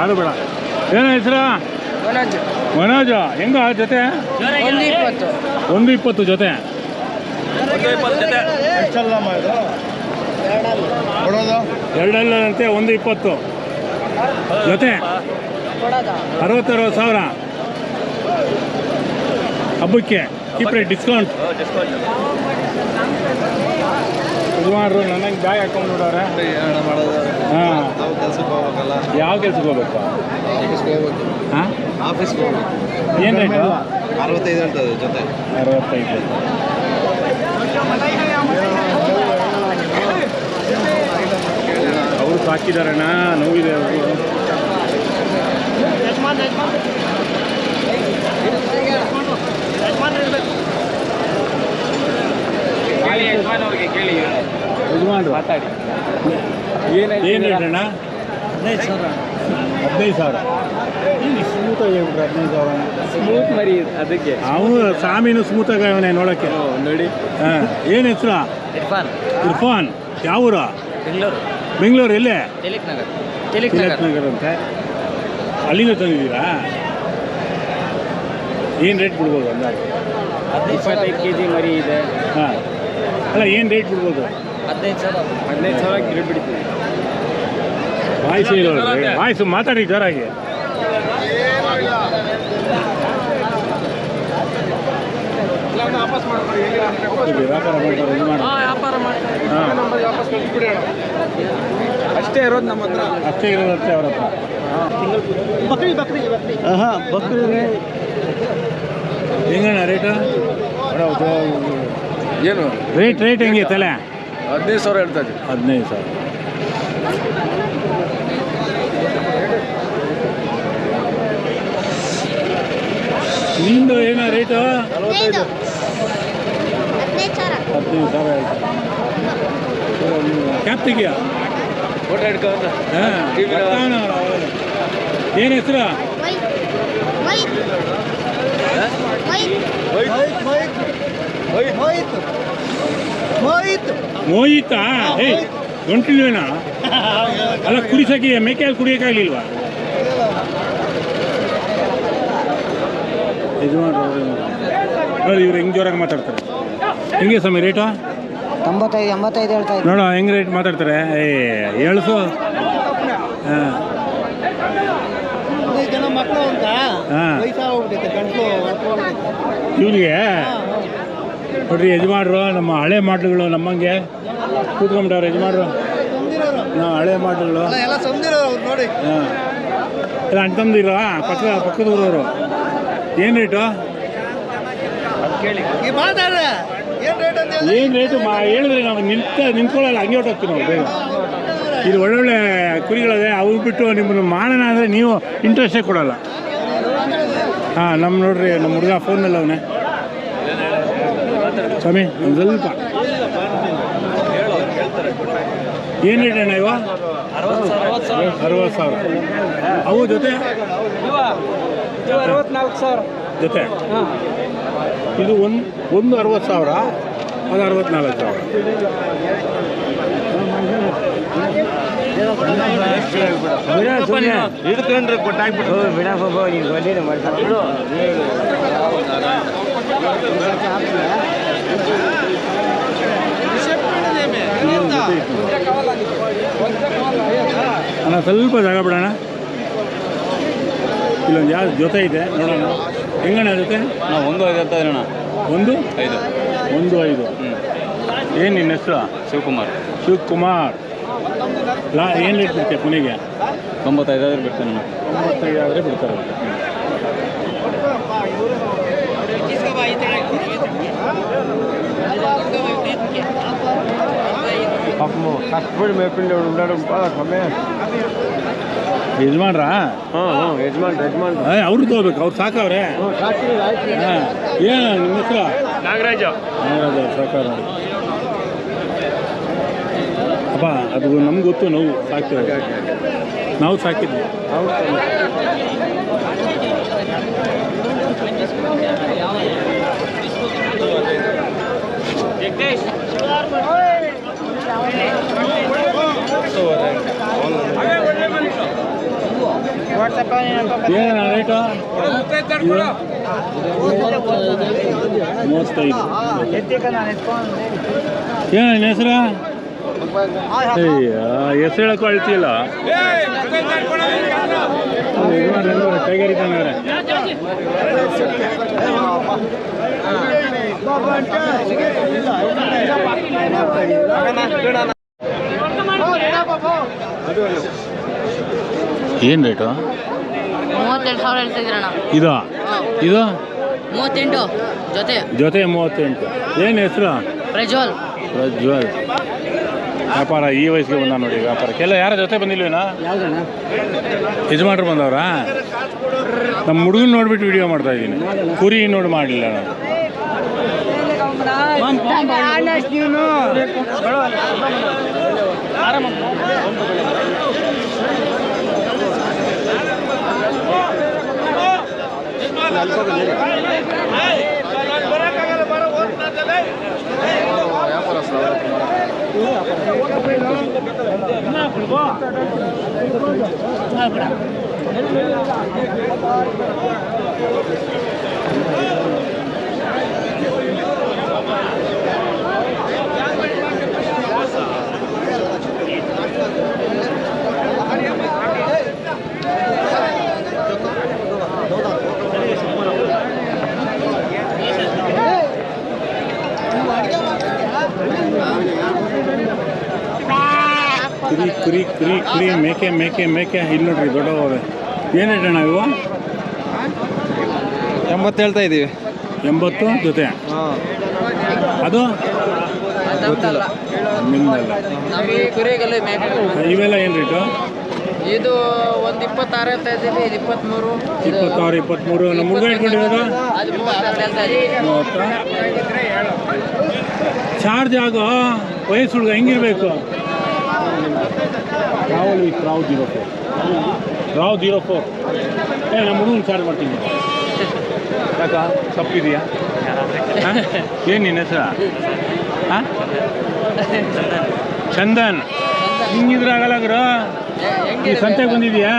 ಯಾರು ಬೇಡ. ಏನು ಹೆಸರು? ಮನೋಜ್. ಹೆಂಗ ಜೊತೆ? ಒಂದು ಇಪ್ಪತ್ತು. ಜೊತೆ. ಎರಡಲ್ಲಂತೆ ಒಂದು ಇಪ್ಪತ್ತು. ಜೊತೆ? ಅರವತ್ತರವತ್ತು ಸಾವಿರ. ಹಬ್ಬಕ್ಕೆ ಕೀಪ್ ರೇಟ್ ಡಿಸ್ಕೌಂಟ್ ಸುಮಾರು ನನಗೆ ಬ್ಯಾಗ್ ಹಾಕೊಂಡು ನೋಡೋರೆ ಹಾಂ. ನಾವು ಕೆಲ್ಸಕ್ಕೆ ಹೋಗ್ಬೇಕಲ್ಲ. ಯಾವ ಕೆಲ್ಸಕ್ಕೆ ಹೋಗ್ಬೇಕು? ಆಫೀಸ್ಗೆ ಹೋಗ್ಬೇಕು. ಹಾಂ? ಆಫೀಸ್ಗೆ ಹೋಗ್ಬೇಕು. ಏನು ರೇಟ್ ಅರವತ್ತೈದು ಹೇಳ್ತದೆ ಜೊತೆ. ಅರವತ್ತೈದು. ಅವರು ಸಾಕಿದಾರಣ್ಣ ನೋವಿದೆ ಅವರು. ಯಜಮಾನ್ರು ಮಾತಾಡಿ. ಏನು ಅಣ್ಣ? ಹದಿನೈದು ಸಾವಿರ. ಹದಿನೈದು ಸಾವಿರ. ಸ್ಮೂತಾಗಿ ಹೇಳ್ಬಿಟ್ರೆ ಹದಿನೈದು ಸಾವಿರ ಸ್ಮೂತ್ ಮರಿ ಅದಕ್ಕೆ. ಅವನು ಸ್ವಾಮಿನೂ ಸ್ಮೂತಾಗಿ ಅವನೇ ನೋಡೋಕ್ಕೆ ನೋಡಿ. ಹಾಂ ಏನು ಹೆಸರು? ಇರ್ಫಾನ್. ಇರ್ಫಾನ್. ಯಾವ ಊರು? ಬೆಂಗಳೂರು. ಬೆಂಗಳೂರು ಎಲ್ಲೇ? ತಿಲಕ್ ನಗರ್. ತಿಲಕ್ ನಗರ್. ಅಂತ. ಅಲ್ಲಿಂದ ತಂದಿದ್ದೀರಾ? ಏನು ರೇಟ್ ಬಿಡ್ಬೋದು ಅಂದಾಜು? ಇಪ್ಪತ್ತೈದು ಕೆ ಜಿ ಮರಿ ಇದೆ. ಹಾಂ. ಅಲ್ಲ ಏನು ರೇಟ್ ಬಿಡ್ಬೋದು? ಹದಿನೈದು ಸಾವಿರ. ಹದಿನೈದು ಸಾವಿರ ಗಿಡ ಬಿಡ್ತೀವಿ ವಾಯ್ಸ್ ಇರೋಲ್ರಿ ವಾಯ್ಸು ಮಾತಾಡಿ ಜೋರಾಗಿ. ಹಾಗೆ ವ್ಯಾಪಾರ ಮಾಡ್ತಾರೆ ಇದು ಮಾಡಿ ವ್ಯಾಪಾರ ಮಾಡ್ತಾರೆ. ಅಷ್ಟೇ ಇರೋದು ನಮ್ಮ ಹತ್ರ. ಅಷ್ಟೇ ಇರೋದಂತೆ ಅವ್ರ ಹತ್ರ. ಬಕ್ರಿ ಬಕ್ರಿ ಬಕ್ರಿ. ಹಾಂ ಬಕ್ರಿ. ಹೆಂಗಣ್ಣ ರೇಟು ಏನು? ರೇಟ್ ರೇಟ್ ಹೆಂಗೆ ತಲೆ ಹದಿನೈದು ಸಾವಿರ ಹೇಳ್ತಾ ಇದ್ದೀವಿ. ಹದಿನೈದು ಸಾವಿರ. ನಿಂದು ಏನೋ ರೇಟು ನಲವತ್ತೈದು. ಹದಿನೈದು ಸಾವಿರ. ಹದಿನೈದು ಸಾವಿರ ಆಯ್ತು ಕ್ಯಾಪ್ ತೆಗಿಯ ಫೋಟೋ ಹಿಡ್ಕೊಂಡು ಹಾಂ. ಏನು ಹೆಸರು? White white white Mohitha? ಏಯ್ ಗಂಟಿಲ್ವೇನಾ ಅಲ್ಲ ಕುಡಿಸಕ್ಕೆ ಮೇಕೆಯಲ್ಲಿ ಕುಡಿಯೋಕ್ಕಾಗಲಿಲ್ವಾ ನೋಡಿ ಇವ್ರು ಹೆಂಗೆ ಜೋರಾಗಿ ಮಾತಾಡ್ತಾರೆ. ಹೆಂಗೆ ಸ್ವಾಮಿ ರೇಟು? ತೊಂಬತ್ತೈದು ಎಂಬತ್ತೈದು ಹೇಳ್ತಾ ನೋಡು ಹೆಂಗೆ ರೇಟ್ ಮಾತಾಡ್ತಾರೆ? ಏ ಏಳ್ಸು? ಹಾಂ. ಜನ ನೋಡ್ರಿ ಯಜಮಾನ್ರು ನಮ್ಮ ಹಳೆ ಮಾಡ್ಲುಗಳು ನಮ್ಮಂಗೆ ಕೂತ್ಕೊಂಬಿಟ್ಟವ್ರು ಯಜಮಾನ್ರು. ನಾವು ಹಳೆ ಮಾಡ್ಲುಗಳು. ನೋಡಿ. ಹಾಂ. ಇಲ್ಲ ಅಂತಂದಿರ ಪಕ್ಕ ಪಕ್ಕದ ಊರವರು. ಏನು ರೇಟು? ಏನು ರೇಟು ಮಾ ಹೇಳಿದ್ರೆ ನಾವು ನಿಂತ ನಿಂತ್ಕೊಳ್ಳಲ್ಲ ಹಂಗೆ ಹೊಟ್ಟೋಗ್ತೀವಿ ನಾವು ಬೇಗ. ಇದು ಒಳ್ಳೊಳ್ಳೆ ಕುರಿಗಳಿದೆ ಅವ್ರು ಬಿಟ್ಟು ನಿಮ್ಮನ್ನು ಮಾಡೋಣ ಅಂದರೆ ನೀವು ಇಂಟ್ರೆಸ್ಟೇ ಕೊಡೋಲ್ಲ. ಹಾಂ ನಮ್ಮ ನೋಡ್ರಿ ನಮ್ಮ ಹುಡುಗ ಫೋನಲ್ಲಿ ಅವನೇ ಸ್ವಾಮಿ ಒಂದು ಸ್ವಲ್ಪ ಏನು ರೇಟ್ ಅಣ್ಣ ಇವ ಅರವತ್ತು ಸಾವಿರ ಅವು ಜೊತೆ ಜೊತೆ ಇದು ಒಂದು ಒಂದು ಅರವತ್ತು ಸಾವಿರ ಅದು ಅರವತ್ನಾಲ್ಕು ಸಾವಿರ ಹಿಡ್ಕೊಂಡ್ರೆ ಕೊಟ್ಟಾಕ್ಬಿಟ್ಟು ಬಿಡ ಬಾಬಾ ನೀನು ಮಾಡ್ತಾರೆ ಅಣ್ಣ ಸ್ವಲ್ಪ ಜಾಗ ಬಿಡೋಣ. ಇಲ್ಲೊಂದು ಯಾವ ಜೊತೆ ಇದೆ ನೋಡೋಣ. ಹೆಂಗಣ್ಣ ಜೊತೆ? ನಾವು ಒಂದು ಐದು ಅಂತ ಇರೋಣ. ಒಂದು? ಐದು. ಒಂದು ಐದು. ಏನು ನಿನ್ನ ಹೆಸರು? ಶಿವಕುಮಾರ್. ಶಿವಕುಮಾರ್. ಲಾ ಏನು ರೇಟ್ ಬಿಡ್ತೀಯ ಕೊನೆಗೆ ತೊಂಬತ್ತೈದಾದ್ರೆ ಬಿಡ್ತೇನೆ ನಾನು ತೊಂಬತ್ತೈದು ಆದರೆ ಬಿಡ್ತಾರೆ ಕಷ್ಟಪಡಿ ಮೇಪಿಂದ ಉಂಡಾಡಪ್ಪ ಕಮ್ಮಿ. ಯಜಮಾನ್ರಾ? ಹಾಂ ಹಾಂ ಯಜಮಾನ್ ಯಜಮಾನ್. ಅವ್ರು ತಗೋಬೇಕು ಅವ್ರು ಸಾಕವ್ರೆ? ಹಾಂ. ಏನು ನಿಮ್ಮ ಹೆಸರು? ನಾಗರಾಜ. ನಾಗರಾಜ ಸಾಕಾರ ಅಪ್ಪ ಅದು ನಮ್ಗೆ ಗೊತ್ತು ನಾವು ಸಾಕ್ತೇವೆ. ನಾವು ಸಾಕಿದ್ವಿ. ಏನ ರೇಟು ಮೂವತ್ತೈದು. ಏನ ಹೆಸರು? ಹೆಸರು ಹೇಳಕ್ಕೂ ಅಳ್ತಿಲ್ಲ. ಏನು ರೇಟು ಮೂವತ್ತೆಂಟು ಸಾವಿರ ಹೇಳ್ತಿದ್ದೀರಣ್ಣ ಇದು? ಇದು? ಮೂವತ್ತೆಂಟು ಜೊತೆ. ಜೊತೆ ಮೂವತ್ತೆಂಟು. ಏನು ಹೆಸರು? ಪ್ರಜ್ವಲ್. ಪ್ರಜ್ವಲ್. ವ್ಯಾಪಾರ ಈ ವಯಸ್ಸಿಗೆ ಬಂದ ನೋಡಿ ವ್ಯಾಪಾರ. ಕೆಲ ಯಾರ ಜೊತೆ ಬಂದಿಲ್ವೇನಾ? ಯಜಮಾನ್ರು ಬಂದವರಾ? ನಮ್ಮ ಹುಡುಗನ ನೋಡ್ಬಿಟ್ಟು ವಿಡಿಯೋ ಮಾಡ್ತಾ ಇದ್ದೀನಿ. ಕುರಿ ನೋಡಿ ಮಾಡಲಿಲ್ಲ ನಾನು. ಕುರಿ ಕುರಿ ಕುರಿ ಮೇಕೆ ಮೇಕೆ ಮೇಕೆ ಇಲ್ಲಿ ನೋಡ್ರಿ ದೊಡ್ಡವವೆ ಏನು ರೇಟಣ್ಣ ಇವು? ಎಂಬತ್ತು ಹೇಳ್ತಾ ಇದ್ದೀವಿ. ಎಂಬತ್ತು ಜೊತೆ? ಅದು? ನಿಮ್ಮಲ್ಲ ಇವೆಲ್ಲ ಏನು ರೇಟು? ಇದು ಒಂದು ಇಪ್ಪತ್ತಾರು ಹೇಳ್ತಾ ಇದ್ದೀವಿ ಇದು ಇಪ್ಪತ್ತ್ಮೂರು ಇಪ್ಪತ್ತಾರು ಇಪ್ಪತ್ತ್ಮೂರು ನಮ್ಮ ಹುಡುಗ ಚಾರ್ಜ್ ಆಗೋ ವಯಸ್ಸು ಹುಡುಗ ಹೆಂಗಿರ್ಬೇಕು? Rahul with Rao zero four. Rao zero four. ಏ ನಮ್ಮ ಹುಡುಗನ ಚಾರ್ಜ್ ಮಾಡ್ತೀನಿ. ಯಾಕ? ತಪ್ಪಿದೆಯಾ? ಏನು ನಿನ್ನ ಹೆಸರ? ಚಂದನ್. ಹಿಂಗಿದ್ರೆ ಆಗಲ್ಲ ಗುರು. ಸಂತೆಗೆ ಬಂದಿದ್ಯಾ?